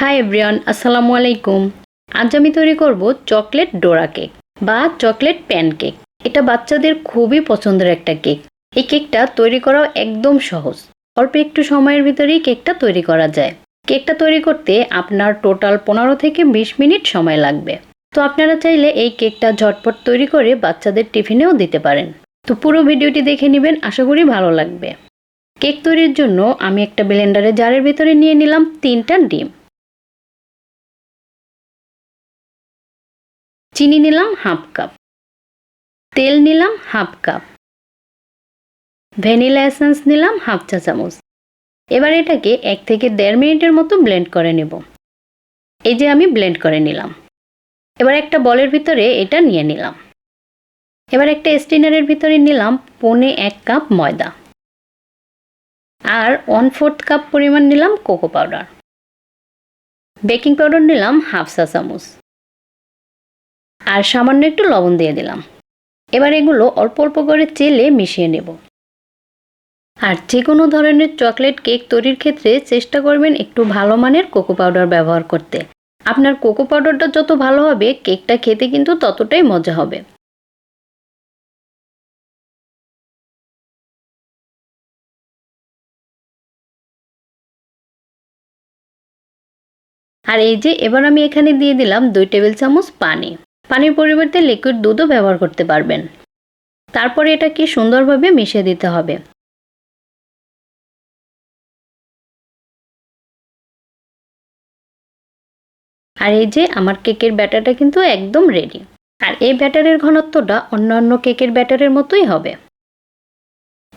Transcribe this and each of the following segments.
Hi everyone, আসসালামু আলাইকুম। আজ আমি তৈরি করব চকলেট ডোরা কেক বা চকলেট প্যান কেক এটা বাচ্চাদের খুবই পছন্দের একটা কেক। এই কেকটা তৈরি করাও একদম সহজ। অল্প একটু সময়ের ভিতরেই কেকটা তৈরি করা যায়। কেকটা তৈরি করতে আপনার টোটাল পনেরো থেকে বিশ মিনিট সময় লাগবে। তো আপনারা চাইলে এই কেকটা ঝটপট তৈরি করে বাচ্চাদের টিফিনেও দিতে পারেন। তো পুরো ভিডিওটি দেখে নেবেন, আশা করি ভালো লাগবে। কেক তৈরির জন্য আমি একটা ব্লেন্ডারে জারের ভিতরে নিয়ে নিলাম তিনটা ডিম। চিনি নিলাম হাফ কাপ। তেল নিলাম হাফ কাপ। ভ্যানিলা এসেন্স নিলাম হাফ চা চামচ। এবার এটাকে এক থেকে দেড় মিনিটের মতো ব্লেন্ড করে নেব। এই যে আমি ব্লেন্ড করে নিলাম। এবার একটা বলের ভিতরে এটা নিয়ে নিলাম। এবার একটা স্টিনারের ভিতরে নিলাম পনে এক কাপ ময়দা। আর ওয়ান ফোর্থ কাপ পরিমাণ নিলাম কোকো পাউডার। বেকিং পাউডার নিলাম হাফ চা চামচ। আর সামান্য একটু লবণ দিয়ে দিলাম। এবার এগুলো অল্প অল্প করে চেলে মিশিয়ে নেব। আর যে কোনো ধরনের চকলেট কেক তৈরির ক্ষেত্রে চেষ্টা করবেন একটু ভালো মানের কোকো পাউডার ব্যবহার করতে। আপনার কোকো পাউডারটা যত ভালো হবে, কেকটা খেতে কিন্তু ততটাই মজা হবে। আর এই যে, এবার আমি এখানে দিয়ে দিলাম দুই টেবিল চামচ পানি। পানির পরিবর্তে লিকুইড দুধও ব্যবহার করতে পারবেন। তারপরে এটাকে সুন্দরভাবে মিশিয়ে দিতে হবে। আর এই যে আমার কেকের ব্যাটারটা কিন্তু একদম রেডি আর এই ব্যাটারের ঘনত্বটা অন্যান্য কেকের ব্যাটারের মতোই হবে।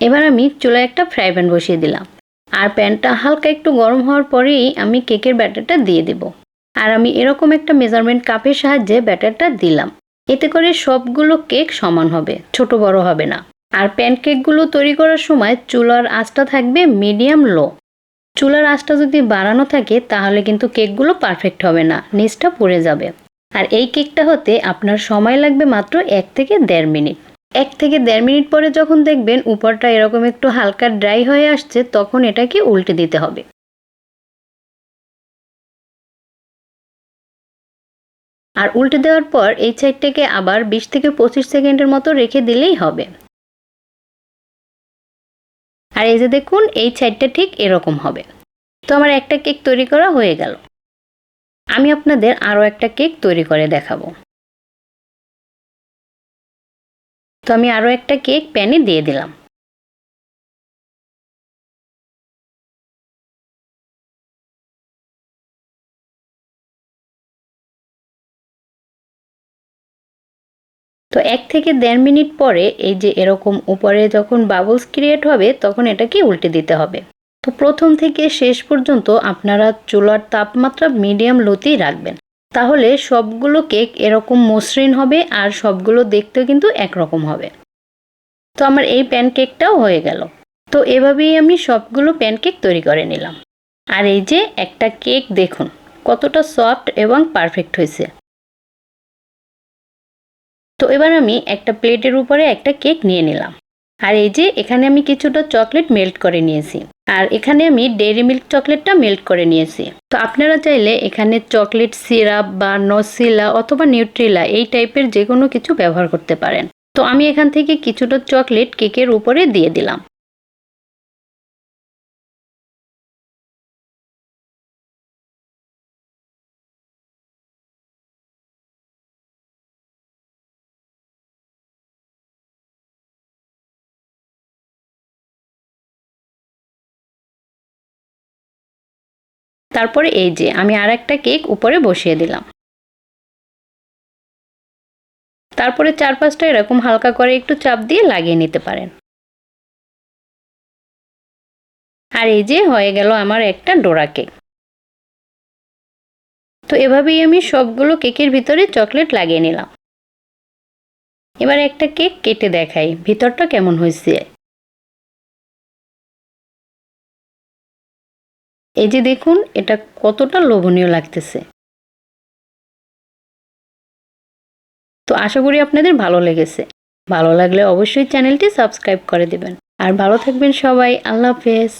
এবার আমি চুলায় একটা ফ্রাই প্যান বসিয়ে দিলাম। আর প্যানটা হালকা একটু গরম হওয়ার পরেই আমি কেকের ব্যাটারটা দিয়ে দেব। আর আমি এরকম একটা মেজারমেন্ট কাপের সাহায্যে ব্যাটারটা দিলাম। এতে করে সবগুলো কেক সমান হবে, ছোট বড় হবে না। আর প্যানকেকগুলো তৈরি করার সময় চুলার আঁচটা থাকবে মিডিয়াম লো চুলার আঁচটা যদি বাড়ানো থাকে, তাহলে কিন্তু কেকগুলো পারফেক্ট হবে না, নিচটা পড়ে যাবে। আর এই কেকটা হতে আপনার সময় লাগবে মাত্র এক থেকে দেড় মিনিট। এক থেকে দেড় মিনিট পরে যখন দেখবেন উপরটা এরকম একটু হালকা ড্রাই হয়ে আসছে, তখন এটাকে উল্টে দিতে হবে। আর উল্টে দেওয়ার পর এই সাইডটাকে আবার বিশ থেকে পঁচিশ সেকেন্ডের মতো রেখে দিলেই হবে। আর এই যে দেখুন, এই সাইডটা ঠিক এরকম হবে। তো আমার একটা কেক তৈরি করা হয়ে গেল। আমি আপনাদের আরও একটা কেক তৈরি করে দেখাবো। তো আমি আরও একটা কেক প্যানে দিয়ে দিলাম। তো এক থেকে দেড় মিনিট পরে এই যে এরকম উপরে যখন বাবলস ক্রিয়েট হবে, তখন এটাকে উল্টে দিতে হবে। তো প্রথম থেকে শেষ পর্যন্ত আপনারা চুলার তাপমাত্রা মিডিয়াম লোতেই রাখবেন। তাহলে সবগুলো কেক এরকম মসৃণ হবে আর সবগুলো দেখতেও কিন্তু একরকম হবে। তো আমার এই প্যানকেকটাও হয়ে গেল। তো এভাবেই আমি সবগুলো প্যানকেক তৈরি করে নিলাম। আর এই যে একটা কেক দেখুন, কতটা সফট এবং পারফেক্ট হয়েছে। তো এবার আমি একটা প্লেটের উপরে একটা কেক নিয়ে নিলাম। আর এই যে এখানে আমি কিছুটা চকলেট মেল্ট করে নিয়েছি। আর এখানে আমি ডেয়ারি মিল্ক চকলেটটা মেল্ট করে নিয়েছি। তো আপনারা চাইলে এখানে চকলেট সিরাপ বা নসিলা অথবা নিউট্রিলা এই টাইপের যে কোনো কিছু ব্যবহার করতে পারেন। তো আমি এখান থেকে কিছুটা চকলেট কেকের উপরে দিয়ে দিলাম। তারপরে এই যে, আমি আর একটা কেক উপরে বসিয়ে দিলাম। তারপরে চার পাঁচটা এরকম হালকা করে একটু চাপ দিয়ে লাগিয়ে নিতে পারেন। আর এই যে, হয়ে গেল আমার একটা ডোরা কেক। তো এভাবেই আমি সবগুলো কেকের ভিতরে চকলেট লাগিয়ে নিলাম। এবার একটা কেক কেটে দেখাই, ভিতরটা কেমন হয়েছে। এই যে দেখুন, এটা কতটা লোভনীয় লাগতেছে। তো আশা করি আপনাদের ভালো লেগেছে। ভালো লাগলে অবশ্যই চ্যানেলটি সাবস্ক্রাইব করে দেবেন। আর ভালো থাকবেন সবাই। আল্লাহ হাফেজ।